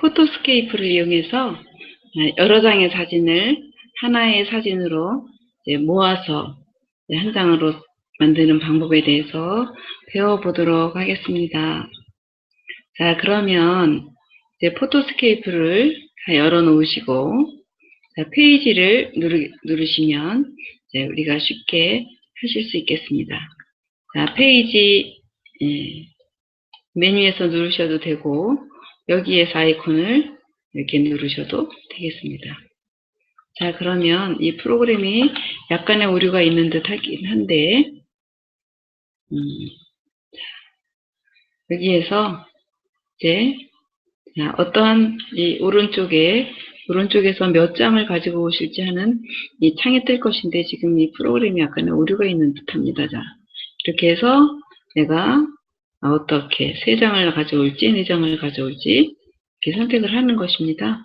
포토스케이프를 이용해서 여러 장의 사진을 하나의 사진으로 모아서 한 장으로 만드는 방법에 대해서 배워보도록 하겠습니다. 자, 그러면 이제 포토스케이프를 다 열어 놓으시고 자, 페이지를 누르, 이제 우리가 쉽게 하실 수 있겠습니다. 자, 페이지 예, 메뉴에서 누르셔도 되고 여기에서 아이콘을 이렇게 누르셔도 되겠습니다. 자, 그러면 이 프로그램이 약간의 오류가 있는 듯 하긴 한데, 음, 자, 여기에서 이제 자, 어떠한 이 오른쪽에 오른쪽에서 몇 장을 가지고 오실지 하는 이 창이 뜰 것인데 지금 이 프로그램이 약간의 오류가 있는 듯합니다. 자, 이렇게 해서 내가 어떻게 세 장을 가져올지 네 장을 가져올지 이렇게 선택을 하는 것입니다.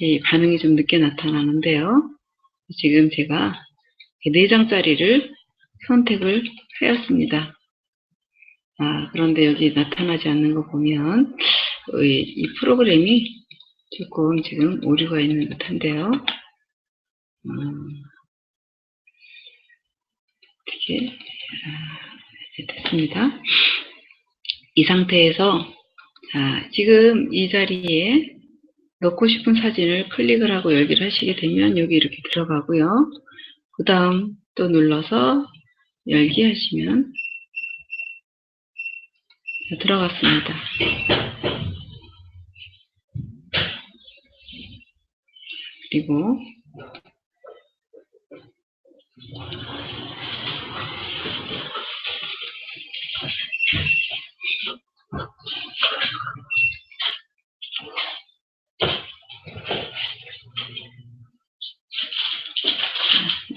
이 반응이 좀 늦게 나타나는데요. 지금 제가 네 장짜리를 선택을 하였습니다. 아, 그런데 여기 나타나지 않는 거 보면 이, 이 프로그램이 조금 지금 오류가 있는 듯한데요. 음, 아, 됐습니다. 이 상태에서 자, 지금 이 자리에 넣고 싶은 사진을 클릭을 하고 열기를 하시게 되면 여기 이렇게 들어가고요. 그 다음 또 눌러서 열기 하시면 자, 들어갔습니다. 그리고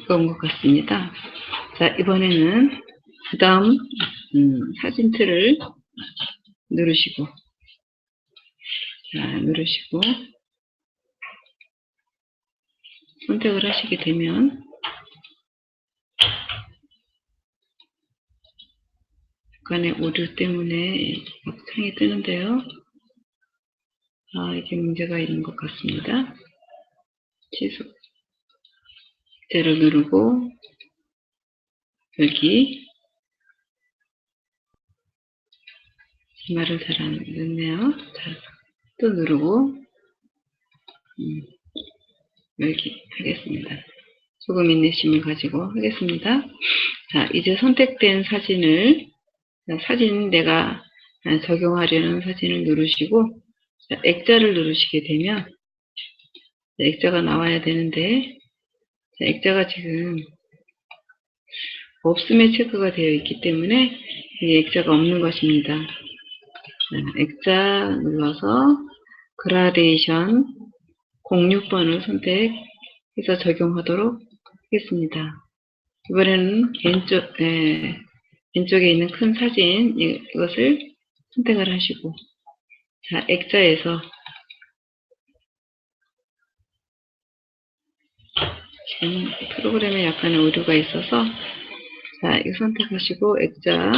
이건 것 같습니다. 자, 이번에는 그 다음 음, 사진 틀을 누르시고 자, 누르시고 선택을 하시게 되면 약간의 오류 때문에 창이 뜨는데요. 아, 이게 문제가 있는 것 같습니다. 취소. 제를 누르고 여기 말을 잘 안 듣네요. 자, 또 누르고 음, 여기 하겠습니다. 조금 인내심을 가지고 하겠습니다. 자, 이제 선택된 사진을 자, 사진 내가 적용하려는 사진을 누르시고 자, 액자를 누르시게 되면 자, 액자가 나와야 되는데 자, 액자가 지금 없음에 체크가 되어 있기 때문에 이 액자가 없는 것입니다. 자, 액자 눌러서 그라데이션 06번을 선택해서 적용하도록 하겠습니다. 이번에는 왼쪽, 에, 왼쪽에 있는 큰 사진 이것을 선택을 하시고 자 액자에서 지금 프로그램에 약간의 오류가 있어서 자 이거 선택하시고 액자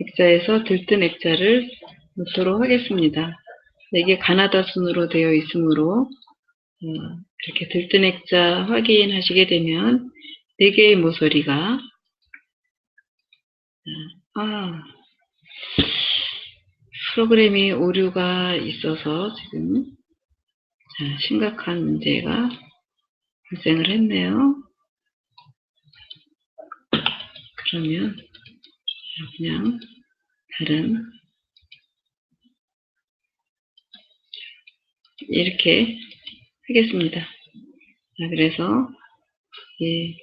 액자에서 들뜬 액자를 놓도록 하겠습니다. 이게 가나다 순으로 되어 있으므로 어, 이렇게 들뜬 액자 확인하시게 되면 4개의 모서리가 아, 프로그램이 오류가 있어서 지금 자, 심각한 문제가 발생을 했네요. 그러면 그냥 다른 이렇게 하겠습니다. 자, 그래서 예,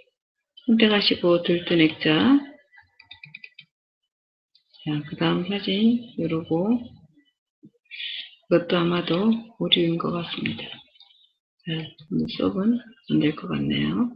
선택하시고 들뜬 액자 자, 그 다음 사진 누르고 이것도 아마도 오류인 것 같습니다. 자, 수업은 안 될 것 같네요.